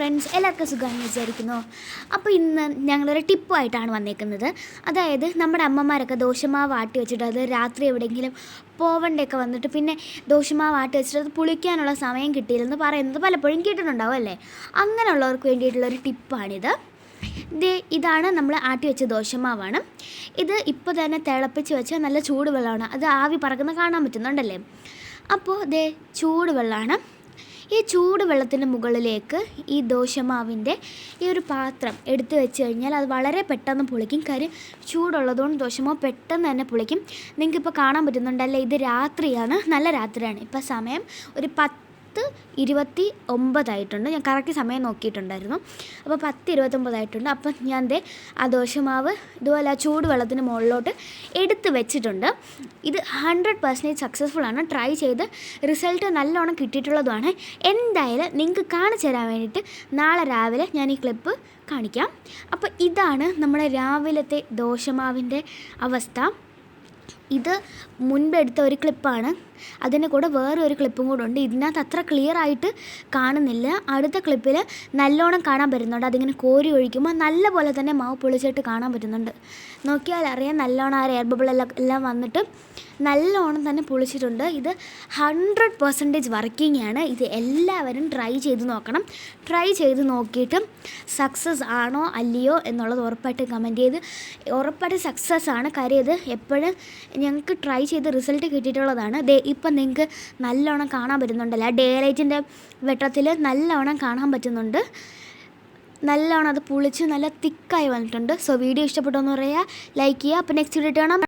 Friends എല്ലാവർക്കും സുഖമാണെന്ന് വിചാരിക്കുന്നു. അപ്പോൾ ഇന്ന് ഞങ്ങളൊരു ടിപ്പുമായിട്ടാണ് വന്നേക്കുന്നത്. അതായത് നമ്മുടെ അമ്മമാരൊക്കെ ദോശമാവ് ആട്ടി വെച്ചിട്ട് അത് രാത്രി എവിടെയെങ്കിലും പോവണ്ടൊക്കെ വന്നിട്ട് പിന്നെ ദോശമാവ് ആട്ടി വെച്ചിട്ട് അത് പുളിക്കാനുള്ള സമയം കിട്ടിയില്ലെന്ന് പറയുന്നത് പലപ്പോഴും കേട്ടിട്ടുണ്ടാവും അല്ലേ? അങ്ങനെയുള്ളവർക്ക് വേണ്ടിയിട്ടുള്ളൊരു ടിപ്പാണിത്. ദേ ഇതാണ് നമ്മൾ ആട്ടി വെച്ച ദോശമാവാണ്. ഇത് ഇപ്പോൾ തന്നെ തിളപ്പിച്ച് വെച്ച നല്ല ചൂടുവെള്ളമാണ്. അത് ആവി പറക്കുന്ന കാണാൻ പറ്റുന്നുണ്ടല്ലേ? അപ്പോൾ ദേ ചൂടുവെള്ളമാണ്. ഈ ചൂട് വെള്ളത്തിന് മുകളിലേക്ക് ഈ ദോശമാവിന്റെ ഈ ഒരു പാത്രം എടുത്തു വെച്ച് കഴിഞ്ഞാൽ അത് വളരെ പെട്ടെന്ന് പുളിക്കും. കാര്യം ചൂടുള്ളതുകൊണ്ട് ദോശമാവ് പെട്ടെന്ന് തന്നെ പുളിക്കും. നിങ്ങൾക്കിപ്പോൾ കാണാൻ പറ്റുന്നുണ്ടല്ലേ ഇത് രാത്രിയാണ് നല്ല രാത്രിയാണ്. ഇപ്പോൾ സമയം ഒരു പത്ത് ഇരുപത്തി ഒമ്പതായിട്ടുണ്ട്. ഞാൻ കറക്റ്റ് സമയം നോക്കിയിട്ടുണ്ടായിരുന്നു. അപ്പോൾ പത്ത് ഇരുപത്തൊമ്പതായിട്ടുണ്ട്. അപ്പം ഞാൻ ദേ ആ ദോശമാവ് ഇതുപോലെ ആ ചൂട് വെള്ളത്തിന് മുകളിലോട്ട് എടുത്ത് വെച്ചിട്ടുണ്ട്. ഇത് ഹൺഡ്രഡ് പെർസെന്റേജ് സക്സസ്ഫുൾ ആണ്. ട്രൈ ചെയ്ത് റിസൾട്ട് നല്ലോണം കിട്ടിയിട്ടുള്ളതുമാണ്. എന്തായാലും നിങ്ങൾക്ക് കാണിച്ചു തരാൻ വേണ്ടിയിട്ട് നാളെ രാവിലെ ഞാൻ ഈ ക്ലിപ്പ് കാണിക്കാം. അപ്പോൾ ഇതാണ് നമ്മുടെ രാവിലത്തെ ദോശമാവിന്റെ അവസ്ഥ. ഇത് മുൻപ് എടുത്ത ഒരു ക്ലിപ്പാണ്. അതിന്റെ കൂടെ വേറെ ഒരു ക്ലിപ്പും കൂടെ ഉണ്ട്. ഇതിനകത്ത് അത്ര ക്ലിയർ ആയിട്ട് കാണുന്നില്ല. അടുത്ത ക്ലിപ്പിൽ നല്ലോണം കാണാൻ പറ്റുന്നുണ്ട്. അതിങ്ങനെ കോരി ഒഴിക്കുമ്പോൾ നല്ല പോലെ തന്നെ മാവ് പൊളിച്ചിട്ട് കാണാൻ പറ്റുന്നുണ്ട്. നോക്കിയാൽ അറിയാം നല്ലോണം ആ എയർ ബബിളെല്ലാം എല്ലാം വന്നിട്ട് നല്ലോണം തന്നെ പൊളിച്ചിട്ടുണ്ട്. ഇത് ഹൺഡ്രഡ് പെർസെന്റേജ് വർക്കിംഗ് ആണ്. ഇത് എല്ലാവരും ട്രൈ ചെയ്ത് നോക്കണം. ട്രൈ ചെയ്ത് നോക്കിയിട്ട് സക്സസ് ആണോ അല്ലയോ എന്നുള്ളത് ഉറപ്പായിട്ട് കമന്റ് ചെയ്ത്. ഉറപ്പായിട്ട് സക്സസ് ആണ്. കാര്യം ഇത് എപ്പോഴും ഞങ്ങൾക്ക് ട്രൈ ചെയ്ത് റിസൾട്ട് കിട്ടിയിട്ടുള്ളതാണ്. ദേ ഇപ്പം നിങ്ങൾക്ക് നല്ലോണം കാണാൻ പറ്റുന്നുണ്ടല്ലോ? ഡേ ലൈറ്റിന്റെ വെട്ടത്തിൽ നല്ലോണം കാണാൻ പറ്റുന്നുണ്ട്. നല്ലോണം അത് പുളിച്ച് നല്ല തിക്കായി വന്നിട്ടുണ്ട്. സോ വീഡിയോ ഇഷ്ടപ്പെട്ടോ എന്ന് പറയുക ലൈക്ക് ചെയ്യുക അപ്പോൾ നെക്സ്റ്റ് വീഡിയോ കാണാം.